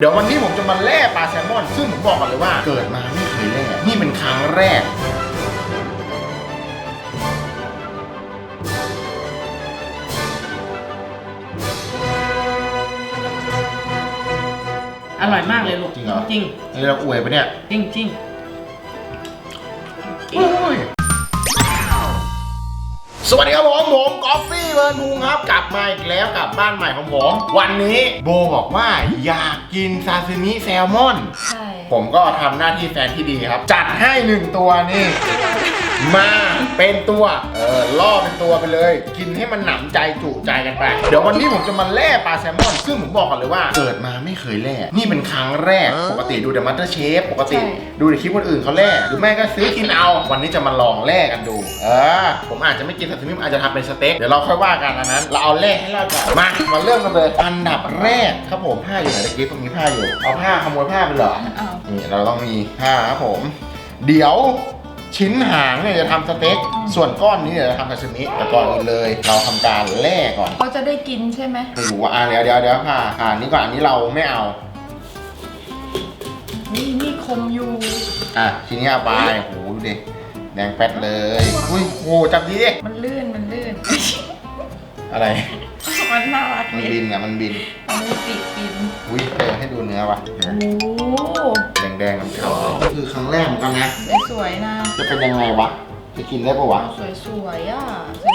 เดี๋ยววันนี้ผมจะมาแล่ปลาแซลมอน ซึ่งผมบอกก่อนเลยว่าเกิดมาไม่เคยแล่นี่เป็นครั้งแรก อร่อยมากเลยลูกจริงเหรอ จริงนี่เราอวยไปะเนี่ย จริงจริง สวัสดีครับผมผมกอฟฟี่เบิร์นพุงครับกลับมาอีกแล้วกับบ้านใหม่ของผมวันนี้โบบอกว่าอยากกินซาซิมิแซลมอน ใช่ผมก็ทำหน้าที่แฟนที่ดีครับ จัดให้หนึ่งตัวนี่ มาเป็นตัวเออล่อเป็นตัวไปเลย กินให้มันหนำใจจุใจกันไป เดี๋ยววันนี้ผมจะมาแล่ปลาแซลมอน ซึ่งผมบอกก่อนเลยว่าเกิดมาไม่เคยแล่นี่เป็นครั้งแรกปกติดูแต่มัตเตอร์เชฟปกติ ดูในคลิปคนอื่นเขาแล่หรือไม่ก็ซื้อกินเอา วันนี้จะมาลองแล่กันดู เออ ผมอาจจะไม่กินซาซิมิอาจจะทำเป็นสเต็กเดี๋ยวเราค่อยว่ากันอันนั้น เราเอาแล่ให้เราก่อนมามาเริ่มกันเลยอันดับแรกครับผมผ้าอยู่ไหนตะกี้ตรงนี้ผ้าอยู่เอาผ้าขโมยผ้าไปเหรออ้าวนี่เราต้องมีผ้าครับผม เดี๋ยวชิ้นหางเนี่ยจะทำสเต็กส่วนก้อนนี้เดี๋ยวจะทำซาซิมิแต่ก่อนอื่นเลย เราทำการแล่ก่อนเขาจะได้กินใช่ไหมไม่รู้ว่าอะเดี๋ยวเดี๋ยวเดี๋ยวผ่าผ่านี้ก่อนอันนี้เราไม่เอา นี่นี่คมอยู่อะทีนี้เอาไปโหดูดิ แดงแป๊ดเลย อุ้ยโหจับดีดิมันลื่นมันลื่น อะไร มันน่ารักมันดีบินอะมันบินมันมีปีกบินอุ้ยเออให้ดูเนื้อว่ะโอ้โหแดงแดงๆน้ำเขาคือครั้งแรกเหมือนกันนะสวยๆนะ จะเป็นยังไงวะจะกินได้ปะวะสวยๆอะ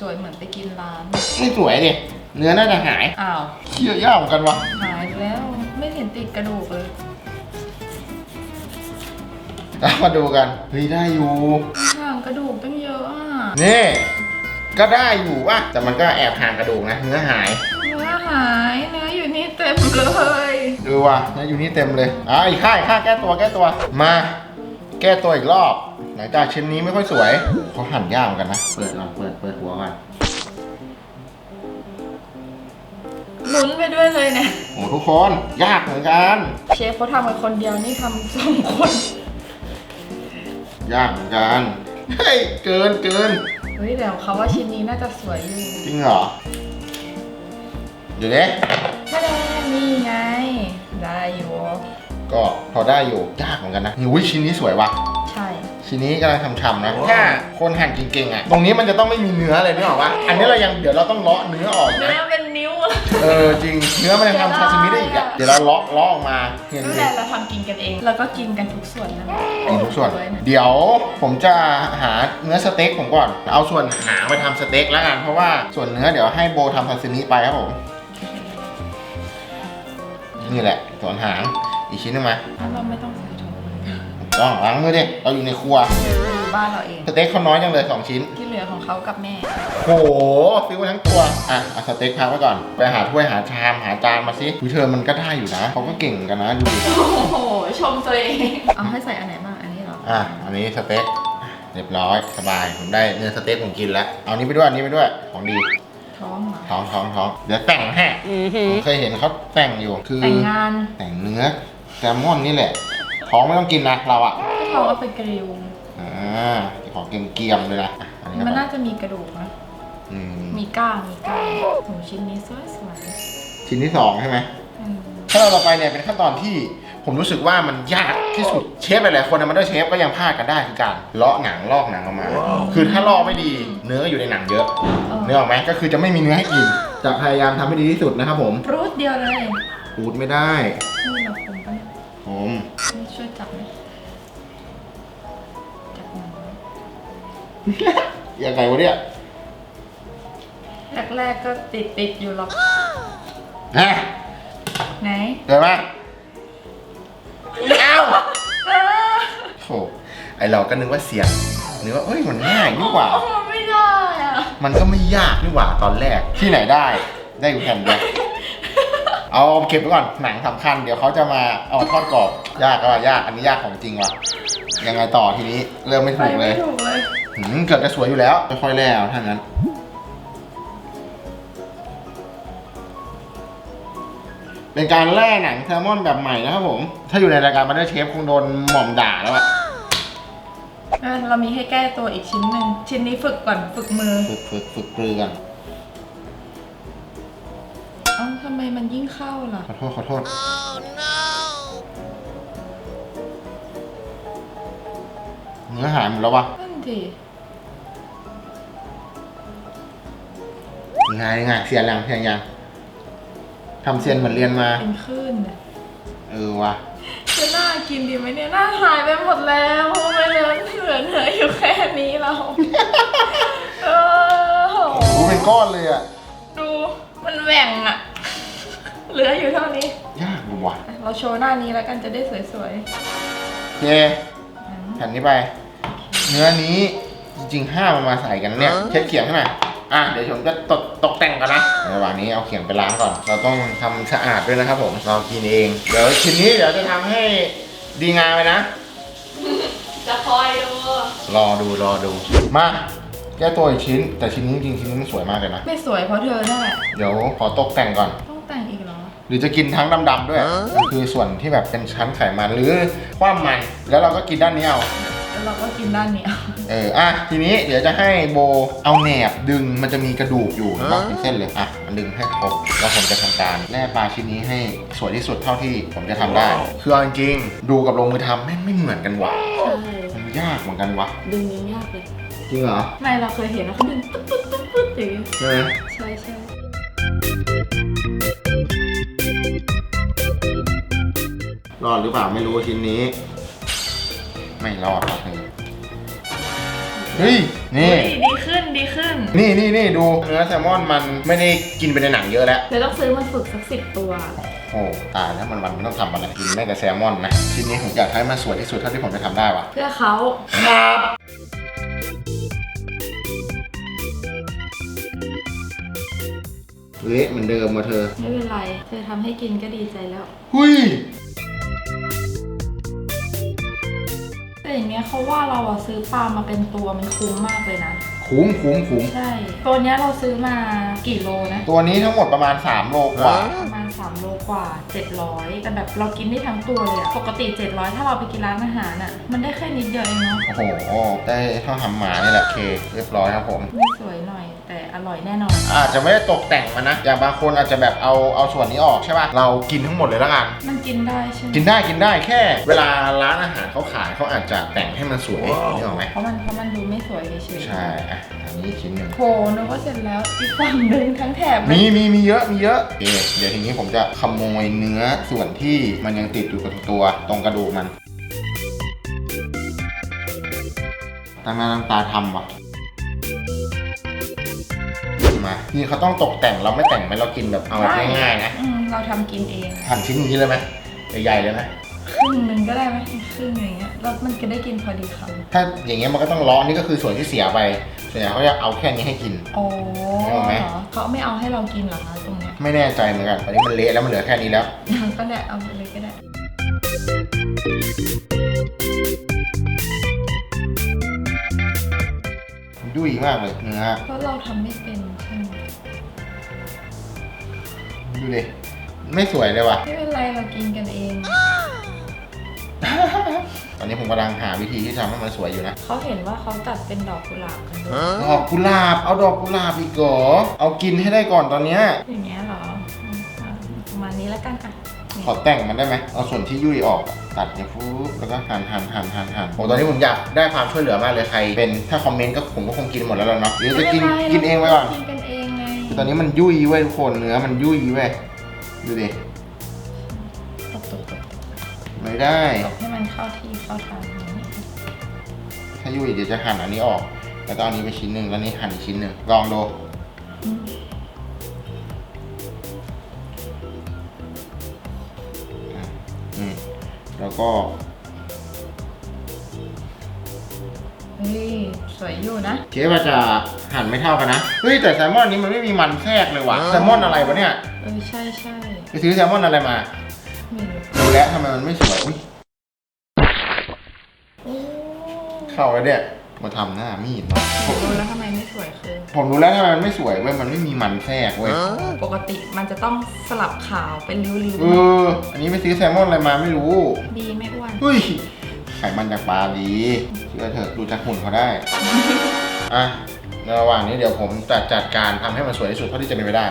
สวยๆเหมือนไปกินร้านไม่สวยดิเนื้อน่าจะหายอ้าวเชี่ยยากเหมือนกันวะหายไปแล้วไม่เห็นติดกระดูกเลยเอามาดูกันเฮ้ยได้อยู่ห่าง กระดูกตั้งเยอะอะนี่ ก็ได้อยู่ว่ะแต่มันก็แอบห่างกระดูกนะเนื้อหายเนื้อหายเนื้ออยู่นี่เต็มเลยดูว่ะเนื้ออยู่นี่เต็มเลยอะอีกข้างอีกข้างแก้ตัวแก้ตัวมา แก้ตัวอีกรอบหลังจากชิ้นนี้ไม่ค่อยสวยเขาหั่นยากเหมือนกันนะเปิดลองเปิดเปิดหัวก่อนลุ้นไปด้วยเลยเนี่ยโอ้ทุกคนยากเหมือนกัน เชฟเขาทำกันคนเดียวนี่ทำสองคน ยากเหมือนกัน เฮ้ยเกินเกินเฮ้ยเดี๋ยวเขาว่าชิ้นนี้น่าจะสวยอยู่จริงเหรอ เดี๋ยวนี้แค่นี่ไง ได้อยู่ ก็พอได้อยู่ยากเหมือนกันนะอุ้ยชิ้นนี้สวยว่ะ ใช่ ชิ้นนี้กำลังทำๆนะถ้าคนหั่นเก่งๆอะ ตรงนี้มันจะต้องไม่มีเนื้อเลยนึกออกปะอันนี้เรายังเดี๋ยวเราต้องเลาะเนื้อออกอีกเนื้นะอเป็น นิ้วเออจริงเนื้อมันยังทำซาซิมิได้อีกอะเดี๋ยวเราเลาะเลาะออกมาเพียงนั่นเดีแหยละวเราทำกินกันเอง แล้วก็กินกันทุกส่วนนะกินทุกส่วนสวยะเดี๋ยวผมจะหาเนื้อสเต็กผมก่อน เอาส่วนหางไปทำสเต็กแล้วกันเพราะว่าส่วนเนื้อเดี๋ยวให้โบทำซาซิมิไปครับผมนี่แหละส่วนหางอีกชิ้นหนึงมา แล้วเราไม่ต้องใส่ถุงมือต้องล้างมือดิ เราอยู่ในครัวอยู่ บ้านเราเองสเต็กเขาน้อยจังเลยสองชิ้น ที่เหลือของเขากับแม่ โหซื้อมาทั้งตัว อะเอาสเต็กพักไว้ก่อน ไปหาถ้วยหาชามหาจานมาสิดูเธอมันก็ได้อยู่นะเขาก็เก่งกันนะดูดิโอ้โห ชมตัวเอง เอาให้ใส่อันไหนบ้างอันนี้เหรอ อะอันนี้สเต็กเรียบร้อยสบายผมได้เนื้อสเต็กผมกินแล้วเอานี้ไปด้วยอันนี้ไปด้วยของดีท้องเหรอ ท้องท้องท้องเดี๋ยวแต่งให้ผมเคยเห็นเขาแต่งอยู่คือแต่งงาน แต่งเนื้อแซลมอนนี่แหละท้องไม่ต้องกินนะเราอะก็เขาเอาไปกริลอ่า ของเกรียมๆเลยนะอะอันนี้มันก็น่าจะมีกระดูกนะอืมมีก้างมีก้างโหชิ้นนี้สวยสวยชิ้นที่สองใช่ไหม ๆอืมขั้นตอนต่อไปเนี่ยเป็นขั้นตอนที่ผมรู้สึกว่ามันยากที่สุดเชฟหลายๆคนนะมันได้เชฟก็ยังพลาดกันได้คือการเลาะหนังลอกหนังออกมา คือถ้าลอกไม่ดีเนื้อก็อยู่ในหนังเยอะเออเนื้อออกไหมก็คือจะไม่มีเนื้อให้กินจะพยายามทำให้ดีที่สุดนะครับผมปรูดเดียวเลยพูดไม่ได้นี่เราคงไปผมนี่ช่วยจับไหม ยังไงวะเนี่ยแรกๆก็ติดติดๆอยู่หรอก ฮะไหนเกิดมาเอ้าเออโถไอเราก็นึกว่าเสียงนึกว่าเอ้ยมันง่ายนี่หว่า โอ้ไม่ได้อะมันก็ไม่ยากนี่หว่าตอนแรกที่ไหนได้ ได้อยู่แผ่นเดียวเอาเก็บไว้ก่อนหนังสำคัญ เดี๋ยวเขาจะมาเอามาทอดกรอบยากก็ว่ายากอันนี้ยากของจริงว่ะยังไงต่อทีนี้เริ่มไม่ไปถูกเลไม่ย ถูกเลย เกือบจะสวยอยู่แล้วค่อยๆแล้วถ้างั้น เป็นการแล่หนังแซลมอนแบบใหม่นะครับผม ถ้าอยู่ในรายการมาเด้ร์เชฟคงโดนหม่อมด่าแล้วอะเรามีให้แก้ตัวอีกชิ้นหนึ่งชิ้นนี้ฝึกก่อนฝึกมือฝึกฝึกฝึกเกลือกันเอ้าทำไมมันยิ่งเข้าล่ะ ขอโทษขอโทษ เนื้อหายหมดแล้ววะ นั่นสิยังไงยังไงเสียนยังเสียนยังทำเซียนเหมือนเรียนมา เป็นคลื่นเลยเออวะจะน่ากินดีไหมเนี่ยหน้าหายไปหมดแล้วไม่เหลือเหลือเหลืออยู่แค่นี้เราเออโหโอ้โหเป็นก้อนเลยอะ ดูมันแหว่งอะเหลืออยู่เท่านี้ ยากดูว่ะเราโชว์หน้านี้แล้วกันจะได้สวยโอเคๆอืมแผ่นนี้ไป เนื้อนี้จริงๆห้ามเอามาใส่กันเนี่ยเช็ดเขียงให้หน่อยอะเดี๋ยวผมจะตกตกแต่งก่อนนะระหว่างนี้เอาเขียงไปล้างก่อน เราต้องทำสะอาดด้วยนะครับผมเรากินเอง เดี๋ยวชิ้นนี้เดี๋ยวจะทำให้ดีงามไปนะ จะคอยดู รอดูรอดู มาแก้ตัวอีกชิ้น แต่ชิ้นนี้จริงๆชิ้นนี้มันสวยมากเลยนะ ไม่สวยเพราะเธอนั่นแหละเดี๋ยวขอตกแต่งก่อนต้องแต่งอีกเหรอหรือจะกินทั้งดำๆด้วยมันคือส่วนที่แบบเป็นชั้นไขมันหรือคว้ามมันแล้วเราก็กินด้านนี้เอาแล้ว เราก็กินด้านนี้เอออะทีนี้เดี๋ยวจะให้โบเอาแหนบดึงมันจะมีกระดูกอยู่เห็นปะเป็นเส้นเลยอะมันดึงให้ครบแล้วผมจะทำการแล่ปลาชิ้นนี้ให้สวยที่สุดเท่าที่ผมจะทำได้ คือเอาจริงๆดูกับลงมือทำแม่งไม่เหมือนกันว่ะใช่มันยากเหมือนกันวะดึงยังยากเลยจริงเหรอไม่เราเคยเห็นนะเขาดึงปึ๊ดปึ๊ดปึ๊ดปึ๊ดอย่างงี้ใช่ไหม ใช่ใช่รอดหรือเปล่าไม่รู้ชิ้นนี้ ไม่รอดครับเฮ้ยนี่เฮ้ยดีขึ้นดีขึ้น นี่นี่นี่ดูเนื้อแซลมอนมันไม่ได้กินไปในหนังเยอะแล้ว เดี๋ยวต้องซื้อมาฝึกสักสิบตัว โอ้ตายแล้วมันวันไม่ต้องทำอะไรกินแม่งแต่แซลมอนนะชิ้นนี้ผมอยากให้มันสวยที่สุดเท่าที่ผมจะทำได้วะเพื่อเขาครับเละเหมือนเดิมมาเธอ ไม่เป็นไร เธอทำให้กินก็ดีใจแล้ว หุย อย่างเงี้ยเขาว่าเราอะซื้อปลามาเป็นตัวมันคุ้มมากเลยนะ คุ้มคุ้มคุ้มใช่ ตัวเนี้ยเราซื้อมากี่โลนะ ตัวนี้ทั้งหมดประมาณ 3 โลกว่า ประมาณ 3 โลกว่า 700 แต่แบบเรากินได้ทั้งตัวเลยอะปกติ 700 ถ้าเราไปกินร้านอาหารอะมันได้แค่นิดเดียวเองเนาะโอ้โห ได้เท่าทำหมานี่แหละโอเค เรียบร้อยครับผม ไม่สวยหน่อยแต่ อร่อยแน่นอน อาจจะไม่ได้ตกแต่งมันนะ อย่างบางคนอาจจะแบบเอาเอาส่วนนี้ออกใช่ป่ะ เรากินทั้งหมดเลยแล้วกัน มันกินได้ใช่ไหมกินได้กินได้แค่ เวลาร้านอาหารเขาขายเขาอาจจะแต่งให้มันสวยนึกออกไหมเพราะมันเพราะมันดูไม่สวยเฉยๆใช่อะอันนี้อีกชิ้นหนึ่งโหนึกว่าเสร็จแล้วอีกฝั่งหนึ่งทั้งแถบเลยมีมีมีเยอะมีเยอะโอเคเดี๋ยวทีนี้ผมจะขโมยเนื้อส่วนที่มันยังติดอยู่กับตัวตรงกระดูกมันตั้งหน้าตั้งตาทำว่ะ มานี่เขาต้องตกแต่งเราไม่แต่งไหมเรากินแบบเอาแบบง่ายๆนะอืมเราทำกินเองหั่นชิ้นอย่างนี้เลยไหมใหญ่ๆเลยไหมครึ่งหนึ่งก็ได้ไหมครึ่งอย่างเงี้ยแล้วมันก็ได้กินพอดีคำถ้าอย่างเงี้ยมันก็ต้องล้อนี่ก็คือส่วนที่เสียไปส่วนใหญ่เขาจะเอาแค่นี้ให้กิน โอ้นึกออกไหมเหรอเขาไม่เอาให้เรากินเหรอคะตรงเนี้ยไม่แน่ใจเหมือนกันตอนนี้มันเละแล้วมันเหลือแค่นี้แล้ว ก็ได้เอาไปเลยก็ได้ ยุ่ยมากเลยเนื้อเพราะเราทำไม่เป็นใช่ไหมดูดิไม่สวยเลยว่ะ ไม่เป็นไรเรากินกันเอง ตอนนี้ผมกำลังหาวิธีที่ทำให้มันสวยอยู่นะเขาเห็นว่าเขาตัดเป็นดอกกุหลาบกันด้วยดอกกุหลาบเอาดอกกุหลาบอีกเหรอเอากินให้ได้ก่อนตอนเนี้ยอย่างเงี้ยเหรออื ขอแต่งมันได้ไหมเอาส่วนที่ยุ่ยออกอะตัดเนี่ยฟูบแล้วก็หั่นหั่นหั่นหั่นหั่นโอ้ตอนนี้ผมอยากได้ความช่วยเหลือมากเลยใคร เป็นถ้าคอมเมนต์ก็ผมก็คงกินหมดแล้วล่ะเนาะหรือจะกินม่ป็ไรกินเองไว้ก่อนกินกันเองไงตอนนี้มันยุ่ยเว้ยทุกคนเนื้อมันยุ่ยเว้ยดูดิตบตบตบไม่ได้ตบให้มันเข้าที่เข้าทางอย่างนี้ถ้ายุ่ยเดี๋ยวจะหั่นอันนี้ออก แล้วก็เอาอันนี้ไปชิ้นหนึ่งแล้วนี่หั่นอีกชิ้นหนึ่งลองดู แล้วก็เฮ้ยสวยอยู่นะ เชฟอาจจะหั่นไม่เท่ากันนะ เฮ้ยแต่แซลมอนนี้มันไม่มีมันแทรกเลยว่ะ แซลมอนอะไรวะเนี่ย เออใช่ใช่ไปซื้อแซลมอนอะไรมาไม่รู้ดูแล้วทำไมมันไม่สวยอุ้ยโอ้เข้าแล้วเนี่ย มาทำหน้ามีดเนาะผมรู้แล้วทำไมไม่สวยคือผมรู้แล้วทำไมมันไม่สวยเว้ยมันไม่มีมันแทรกเว้ยปกติมันจะต้องสลับขาวเป็นริ้วเอออันนี้ไปซื้อแซลมอนอะไรมาไม่รู้ๆดีไม่อ้วน เฮ้ยไขมันจากปลาดีเชื่อเถอะดูจากหุ่นเขาได้ อะในระหว่างนี้เดี๋ยวผมจัดจัดการทำให้มันสวยที่สุดเท่าที่จะเป็นไปได้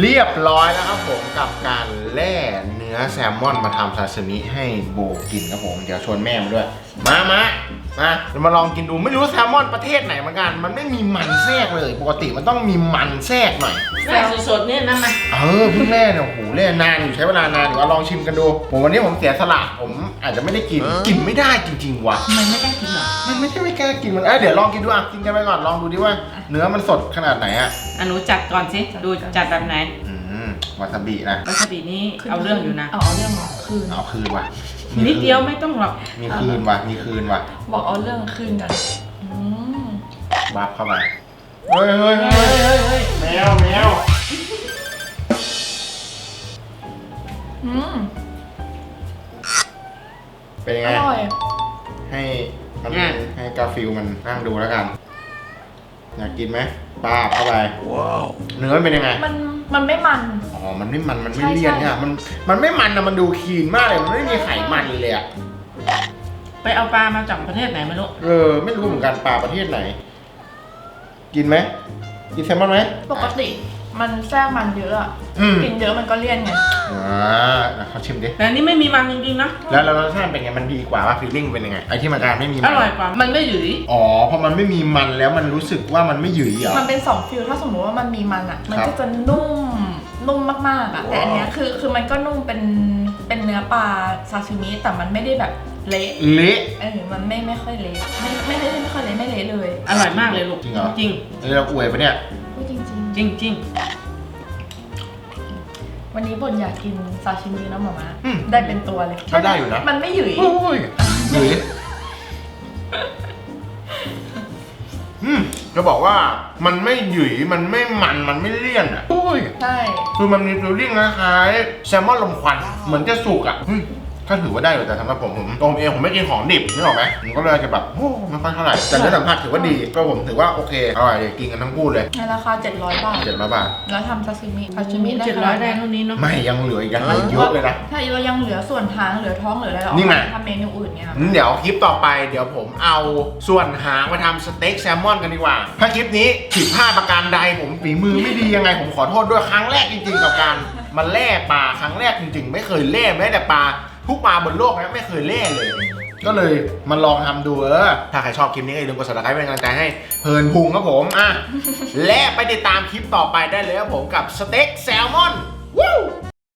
เรียบร้อยแล้วครับผมกับการแล่เนื้อแซลมอนมาทำซาซิมิให้โบกินครับผม เดี๋ยวชวนแม่มาด้วย มามา มาเรามาลองกินดูไม่รู้แซลมอนประเทศไหนเหมือนกัน มันไม่มีมันแทรกเลย ปกติมันต้องมีมันแทรกหน่อย แม่สดๆเนี่ยนะมาเออเพิ่งแล่เนี่ยโอ้โหแล่นานอยู่ใช้เวลานานอยู่ว่าลองชิมกันดูผมวันนี้ผมเสียสละผมอาจจะไม่ได้กินกินไม่ได้จริงๆว่ะทำไมไม่ได้กินเหรอมันไม่ใช่ไม่กล้ากินมันเอ้ยเดี๋ยวลองกินดูอะกินกันไปก่อนลองดูดิว่า เนื้อมันสดขนาดไหนอะอนุจัดก่อนสิดูจัดแบบไหนอืมวาซาบินะวัสบีนี้เอาเรื่องอยู่นะ เอาเอาเรื่องคืนเอาคืนว่ะ นิดเดียวไม่ต้องหรอก มีคืนว่ะ มีคืนว่ะบอกเอาเรื่องคืนกันอืมบับเข้าไปเฮ้ยเฮ้ยเฮ้ยเฮ้ยเฮ้ยแมวแมวอืมเป็นยังอไง ร่อย ให้มันอะให้กาฟิลมันนั่งดูแล้วกัน อยากกินไหมป้าบเข้าไปเนื้อเป็นยังไง มัน มันไม่มัน อ๋อ มันไม่มัน มันไม่ใช่เลี่ยนใช่ เนี่ยมัน มันไม่มันนะมันดูคลีนมากเลย มันไม่มีไขมันเลยอะไปเอาปลามาจากประเทศไหนไม่รู้ เออ ไม่รู้เหมือนกันปลาประเทศไหน กินไหม กินแซลมอนไหมปกติ มันแทรกมันเยอะอะอืม กินเยอะมันก็เลี่ยนไงอ่าเขาชิมดิ แต่อันนี้ไม่มีมันจริงๆนะ แล้วแล้วรสชาติเป็นไง มันดีกว่าว่าฟีลลิ่งเป็นยังไง ไอที่มันการไม่มีอมันร่อยกว่า มันไม่หยืยอ๋อ พอมันไม่มีมันแล้วมันรู้สึกว่ามันไม่หยืดเหรอ มันเป็นสองฟิลถ้าสมมติว่ามันมีมันอะมันครับก็จะนุ่มนุ่มมากๆอะแต่อันเนี้ยคือคือมันก็นุ่มเป็นเป็นเนื้อปลาซาชิมิแต่มันไม่ได้แบบเละเละ เออมันไม่ไม่ค่อยเละไม่ไม่ไม่ไม่ค่อยเละไม่เละเลย อร่อยมากเลยลูกจริงเหรอ จริงเออเราอวยปะเนี่ยพูด จริงจริงจริงๆวันนี้บนอยากกินซาชิมินะหมามาอืม ได้เป็นตัวเลย ก็ได้อยู่นะ มันไม่หยุยโอ้ยหยืดอืมจะบอกว่ามันไม่หยุยมันไม่มันมันไม่เลี่ยนอะโอ้ยใช่ คือมันมีฟิลลิ่งคล้ายๆแซลมอนลมควัน เหมือนจะสุกอะอืม ก็ถือว่าได้อยู่แต่สำหรับผมผมตัวผมเองผมไม่กินของดิบนึกออกไหมผมก็เลยจะแบบโอ้ไม่ค่อยเท่าไหร่แต่เนื้อสัมผัสถือว่าดีก็ผมถือว่าโอเคอร่อยเลยกินกันทั้งคู่เลยในราคา 700 บาท เจ็ดร้อยบาท แล้วทำซาชิมิซาชิมิได้เจ็ดร้อยได้เท่านี้เนาะ ไม่ยังเหลืออีกนะเยอะเลยนะใช่เรายังเหลือส่วนหางเหลือท้องเหลืออะไรเรานี่ไง ทำเมนูอื่นเนี่ย งั้นเดี๋ยวคลิปต่อไปเดี๋ยวผมเอาส่วนหางมาทำสเต็กแซลมอนกันดีกว่า ถ้าคลิปนี้ผิดพลาดประการใดผมฝีมือไม่ดียังไง ผมขอโทษด้วยครั้งแรกจริงๆกับการมาแล่ปลาครั้งแรกจริง ๆ ไม่เคยแล่แม้แต่ปลา ทุกปลาบนโลกนะไม่เคยแล่เลย ก็เลยมาลองทำดูเออถ้าใครชอบคลิปนี้ก็อย่าลืมกด subscribe เป็นกำลังใจให้เพลินพุงครับผมอะ และไปติดตามคลิปต่อไปได้เลยครับผมกับสเต็กแซลมอนวู้